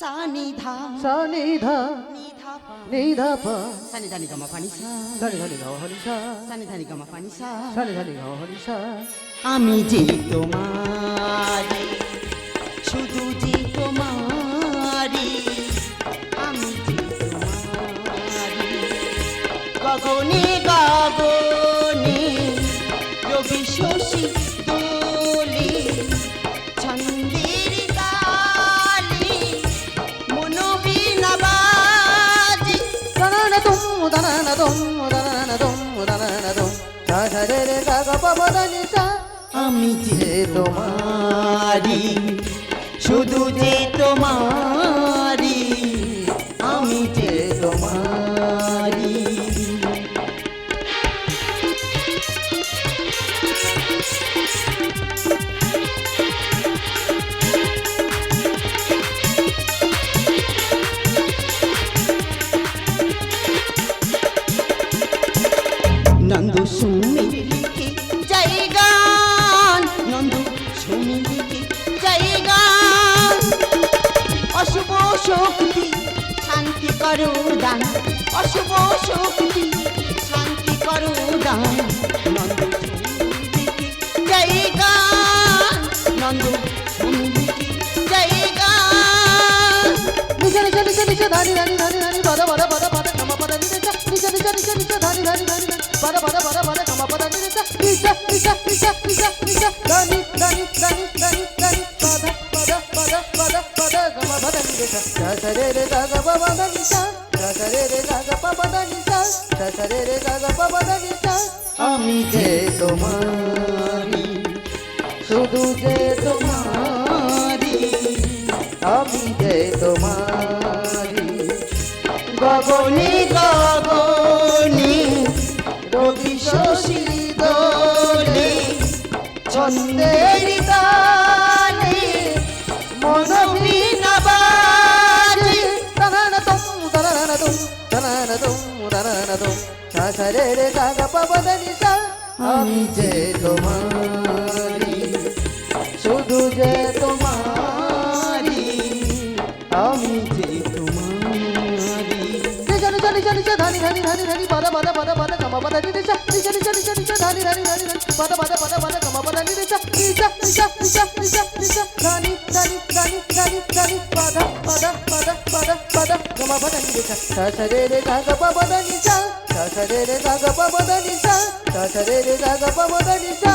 সা নি ধা সা নি ধা নি ধা পা নি ধা পা সা নি ধা নি গা মা পা নি সা সা নি ধা নি গা হরি সা সা নি ধা নি গা মা পা নি সা সা নি ধা নি গা হরি সা আমি যে তোমারি শুধু যে তোমারি আমি যে তোমারি গগনে আমি যে তোমারি শুধু যে তোমারি নন্দু সুমিলিকে জায়গান নন্দু সুমিলিকে জায়গান অশুভ শক্তি, শান্তি করো দান। অশুভ শক্তি, শান্তি করো দান। নন্দু সুমিলিকে জায়গান নন্দু জায়গান নিচে নিচে নিচে নিচে ধানি ধানি ধানি ধানি পা দা নি সা সা সা রে রে গা গা পা পা দা নি সা আমি যে তোমারি, শুধু যে তোমারি, আমি যে তোমারি। গগনে গগনে, রবি শশী দোলে, ছন্দের তালে মনোবীণা তননতম সাসরে রে গাগা পবদনি সা। আমি যে তোমারি শুধু যে তোমারি আমি যে তোমারি নিচে নিচে নিচে নিচে ধানি ধানি ধানি ধানি বাদা বাদা বাদা বাদা কামা বাদা নি নিচে নিচে নিচে নিচে নিচে ধানি ধানি ধানি ধানি বাদা বাদা বাদা বাদা কামা বাদা নি নিচে নিচে নিচে নিচে নিচে ধানি বাদা কামা বাদা নি নিচে সা সা রে রে গা গা পা বাদা নি সা সা সা রে রে গা গা পা বাদা নি সা সা সা রে রে গা গা পা বাদা নি সা